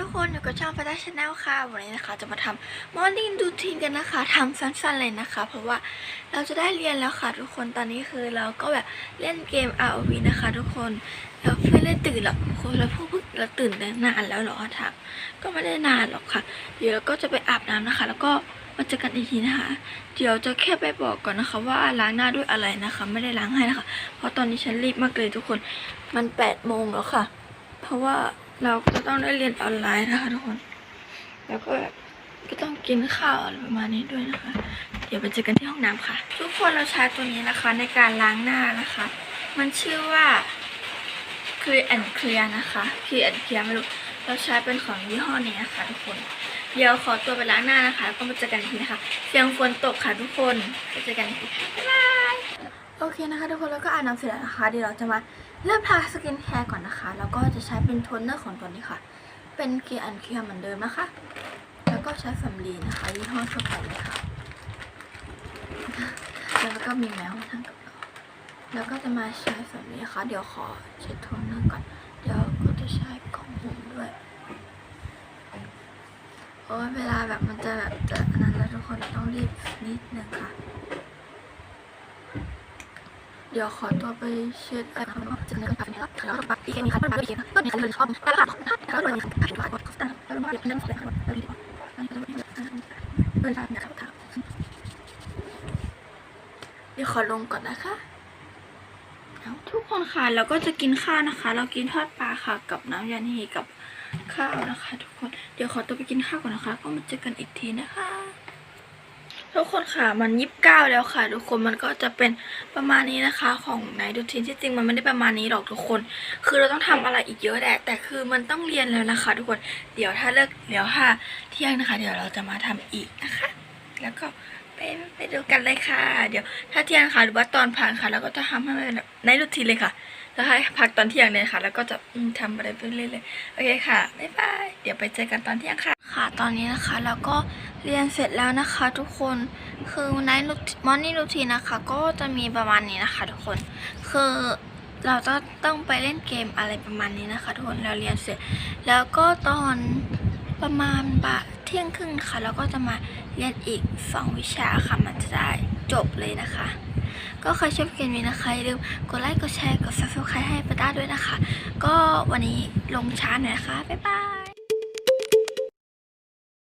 ทุกคนอยู่กับช่องฟาต้าชาแนลค่ะ วันนี้นะคะจะมาทำมอร์นิ่งดูทีนกันนะคะทำสั้นๆเลยนะคะ เพราะว่าเราจะได้เรียนแล้วค่ะทุกคนตอนนี้คือเราก็แบบเล่นเกม ROV นะคะ ทุกคนเราเพื่อนเล่นตื่นหรอกทุกคนแล้วพวกเพิ่งเราตื่นนานแล้วหรอถามก็ไม่ได้นานหรอกค่ะ เดี๋ยวเราก็จะไปอาบน้ำนะคะ แล้วก็มาเจอกันอีกทีนะคะ เดี๋ยวจะแค่ไปบอกก่อนนะคะ ว่าล้างหน้าด้วยอะไรนะคะ ไม่ได้ล้างให้นะคะ เพราะตอนนี้ฉันรีบมากเลยทุกคนมันแปดโมงแล้วค่ะ เพราะว่า เราก็ต้องได้เรียนออนไลน์นะคะทุกคน แล้วก็ก็ต้องกินข้าวอะไรประมาณนี้ด้วยนะคะ เดี๋ยวไปเจอกันที่ห้องน้ำค่ะ ทุกคนเราใช้ตัวนี้นะคะในการล้างหน้านะคะ มันชื่อว่า Clear and Clear นะคะ Clear and Clear ไม่รู้ เราใช้เป็นของยี่ห้อนี้นะคะทุกคน เดี๋ยวขอตัวไปล้างหน้านะคะแล้วก็มาเจอกันอีกทีนะคะเสียงฝนตกค่ะทุกคนไปเจอกันที่บ๊ายบาย เคนะคะทุกคนแล้วก็อาบน้ำเสร็จแล้วนะคะเดี๋ยวเราจะมาเริ่มทาสกินแคร์ก่อนนะคะ แล้วก็จะใช้เป็นโทนเนอร์ของตัวนี้ค่ะ เป็นเกียร์อันเคียเหมือนเดิมนะคะ แล้วก็ใช้สำลีนะคะยี่ห้อสไปเลยค่ะ แล้วก็มีแมวทั้งกับเราแล้วก็จะมาใช้สำลีนะคะ เดี๋ยวขอเช็ดโทนเนอร์ก่อน เดี๋ยวก็จะใช้ของผมด้วยเพราะว่าเวลาแบบมันจะแบบจะอันนั้นแล้วทุกคนต้องรีบนิดนึงค่ะ เดี๋ยวขอตัวไปเช็ดอะไรของน้องจะเนื้อปากเนี่ยแล้วก็ปากอีกมีคันปากอีกนะก็มีคันเลยชอบตลาดแล้วก็เลยมีคันขาด้วยก็ตั้งแล้วก็เดี๋ยวนั่งเลยค่ะแล้วดีกว่าเดินทางนะครับค่ะเดี๋ยวขอลงก่อนนะคะทุกคนค่ะเราก็จะกินข้าวนะคะ เรากินทอดปลาค่ะ กับน้ำยานีกับข้าวนะคะ ทุกคนเดี๋ยวขอตัวไปกินข้าวก่อนนะคะ ก็มาเจอกันอีกทีนะคะ ทุกคนค่ะมันยิบเก้าแล้วค่ะ ทุกคนมันก็จะเป็นประมาณนี้นะคะของนายดูทินที่จริงมันไม่ได้ประมาณนี้หรอกทุกคน คือเราต้องทำอะไรอีกเยอะแหละแต่คือมันต้องเรียนแล้วนะคะ ทุกคนเดี๋ยวถ้าเลิกเดี๋ยวถ้าเที่ยงนะคะ เดี๋ยวเราจะมาทำอีกนะคะ แล้วก็ไปไปดูกันเลยค่ะ เดี๋ยวถ้าเที่ยงค่ะหรือว่าตอนพักค่ะเราก็จะทำให้มันแบบในรูทีนเลยค่ะ แล้วให้พักตอนเที่ยงเลยค่ะ แล้วก็จะทำอะไรไปเรื่อยๆโอเคค่ะบ๊ายบายเดี๋ยวไปเจอกันตอนเที่ยงค่ะ ค่ะตอนนี้นะคะเราก็เรียนเสร็จแล้วนะคะ ทุกคนคือในมอร์นิ่งรูทีนนะคะ ก็จะมีประมาณนี้นะคะ ทุกคนคือเราจะต้องไปเล่นเกมอะไรประมาณนี้นะคะ ทุกคนเราเรียนเสร็จ แล้วก็ตอนประมาณบ่ายเที่ยงครึ่งค่ะเราก็จะมาเรียนอีกสองวิชาค่ะมันจะได้จบเลยนะคะ ก็ใครชอบเกมนี้นะคะอย่าลืมกดไลค์กดแชร์กดซับสไครต์ให้ปาต้าด้วยนะคะ ก็วันนี้ลงช้าหน่อยนะคะ บ๊ายบาย